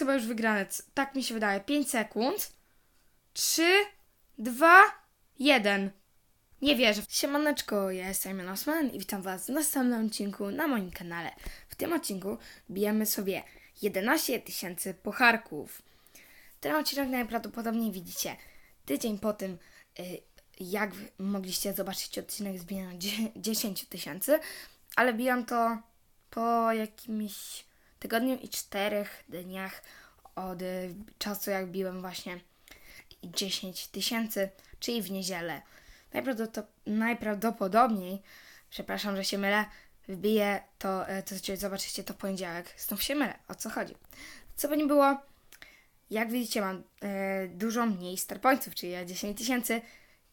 chyba już wygrane. Tak mi się wydaje. 5 sekund. 3, 2, 1. Nie wierzę. Siemaneczko, ja jestem Jan Osman i witam Was w następnym odcinku na moim kanale. W tym odcinku bijemy sobie 11 tysięcy pocharków. Ten odcinek najprawdopodobniej widzicie tydzień po tym, y, jak mogliście zobaczyć odcinek z bijania dzie- 10 tysięcy, ale bijam to po jakimś tygodniu i czterech dniach od y, czasu, jak biłem właśnie 10 tysięcy, czyli w niedzielę. Najprawdopod- najprawdopodobniej, przepraszam, że się mylę, wbiję to, e, to zobaczycie to w poniedziałek. Znów się mylę. O co chodzi? Co by nie było, jak widzicie, mam e, dużo mniej starpońców, czyli ja 10 tysięcy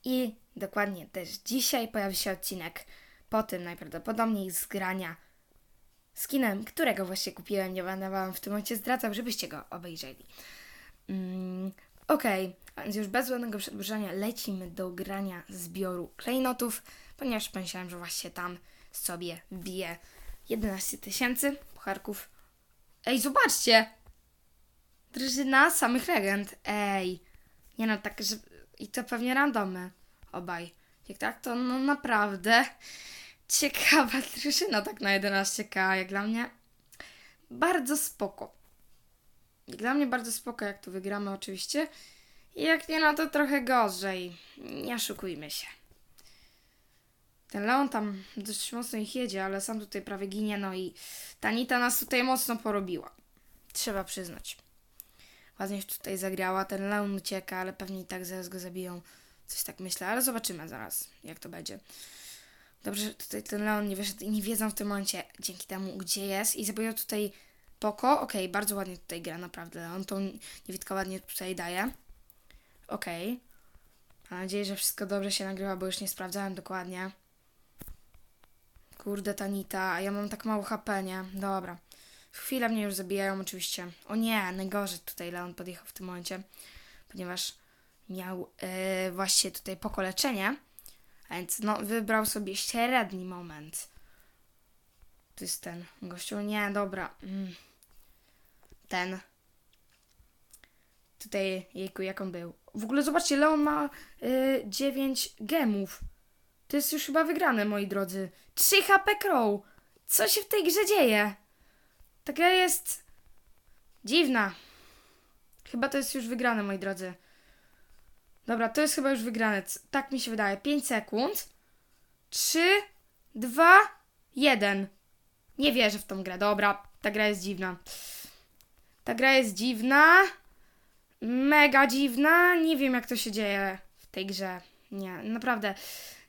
i dokładnie też dzisiaj pojawi się odcinek po tym najprawdopodobniej z grania skinem, którego właśnie kupiłem. Nie będę wam w tym momencie zdradzał, żebyście go obejrzeli. Mm, Okej, a więc już bez żadnego przedłużania lecimy do grania zbioru klejnotów, ponieważ pomyślałem, że właśnie tam sobie wbiję 11 tysięcy pucharków. Ej, zobaczcie! Drużyna samych legend. Ej, nie no, tak, że... I to pewnie randomy. Obaj. Jak tak, to no naprawdę ciekawa drużyna tak na 11k. Jak dla mnie bardzo spoko. Dla mnie bardzo spoko, jak tu wygramy oczywiście. Jak nie, no to trochę gorzej. Nie oszukujmy się. Ten Leon tam dość mocno ich jedzie, ale sam tutaj prawie ginie, no i Tanita nas tutaj mocno porobiła. Trzeba przyznać. Ładnie tutaj zagrała, ten Leon ucieka, ale pewnie i tak zaraz go zabiją. Coś tak myślę, ale zobaczymy zaraz, jak to będzie. Dobrze, że tutaj ten Leon nie wyszedł i nie wiedzą w tym momencie dzięki temu, gdzie jest. I zabiją tutaj Poko. Okej, bardzo ładnie tutaj gra, naprawdę. Leon tą niewidkę ładnie tutaj daje. Okej. Mam nadzieję, że wszystko dobrze się nagrywa, bo już nie sprawdzałem dokładnie. Kurde, Tanita, a ja mam tak mało HP, nie? Dobra. Chwilę mnie już zabijają oczywiście. O nie, najgorzej tutaj Leon podjechał w tym momencie, ponieważ miał yy, właśnie tutaj pokoleczenie, a więc no, wybrał sobie średni moment. To jest ten gościu. Nie, dobra. Mm. Ten. Tutaj, jejku, jak on był. W ogóle zobaczcie, Leon ma y, 9 gemów. To jest już chyba wygrane, moi drodzy. 3 HP Crow. Co się w tej grze dzieje? Ta gra jest dziwna. Chyba to jest już wygrane, moi drodzy. Dobra, to jest chyba już wygrane. Tak mi się wydaje. 5 sekund. 3, 2, 1. Nie wierzę w tą grę. Dobra, ta gra jest dziwna. Ta gra jest dziwna. Mega dziwna. Nie wiem, jak to się dzieje w tej grze. Nie, naprawdę.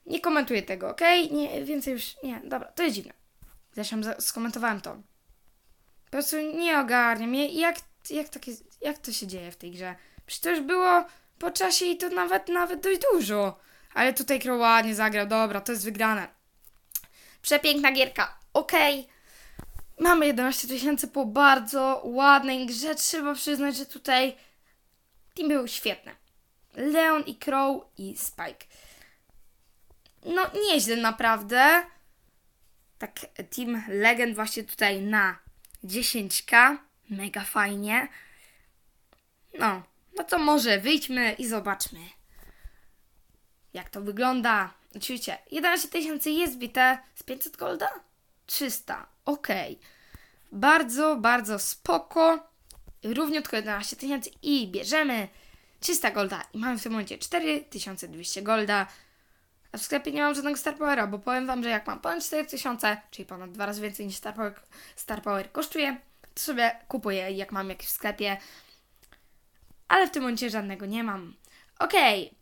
Nie komentuję tego, ok? Nie, więcej już. Nie, dobra, to jest dziwne. Zresztą skomentowałem to. Po prostu nie ogarniam. Jak, jak, takie, jak to się dzieje w tej grze? Przecież to już było po czasie i to nawet, nawet dość dużo. Ale tutaj Crow ładnie zagrał. Dobra, to jest wygrane. Przepiękna gierka. Okej. Mamy 11 tysięcy po bardzo ładnej grze. Trzeba przyznać, że tutaj team był świetny. Leon i Crow i Spike. No, nieźle naprawdę. Tak, Team Legend właśnie tutaj na 10k. Mega fajnie. No, no to może wyjdźmy i zobaczmy, jak to wygląda. Oczywiście, 11 tysięcy jest bite z 500 golda? 300, okej. Bardzo, bardzo spoko. Równiutko 11 tysięcy i bierzemy 300 golda. I mamy w tym momencie 4200 golda. A w sklepie nie mam żadnego Star Powera, bo powiem Wam, że jak mam ponad 4000, czyli ponad dwa razy więcej niż Star Power, Star Power kosztuje, to sobie kupuję, jak mam jakiś w sklepie. Ale w tym momencie żadnego nie mam. Okej.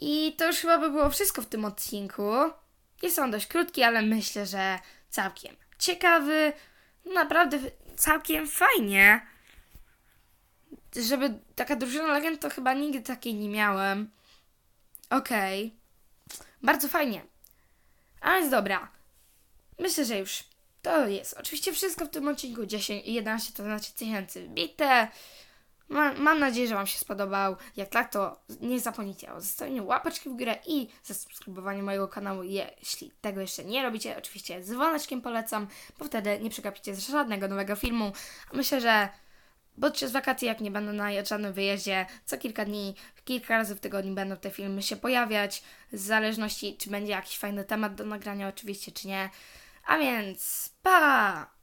I to już chyba by było wszystko w tym odcinku. Jest on dość krótki, ale myślę, że całkiem ciekawy. Naprawdę całkiem fajnie. Żeby taka drużyna legend, to chyba nigdy takiej nie miałem. Okej. Bardzo fajnie. A więc dobra. Myślę, że już to jest oczywiście wszystko w tym odcinku. 10 i 11 to znaczy tysięcy wbite. Ma, mam nadzieję, że Wam się spodobał. Jak tak, to nie zapomnijcie o zostawieniu łapeczki w górę i zasubskrybowaniu mojego kanału, jeśli tego jeszcze nie robicie. Oczywiście z dzwoneczkiem polecam, bo wtedy nie przegapicie żadnego nowego filmu. Myślę, że Podczas wakacji, jak nie będę na żadnym wyjeździe, co kilka dni, kilka razy w tygodniu będą te filmy się pojawiać, w zależności czy będzie jakiś fajny temat do nagrania oczywiście, czy nie. A więc pa!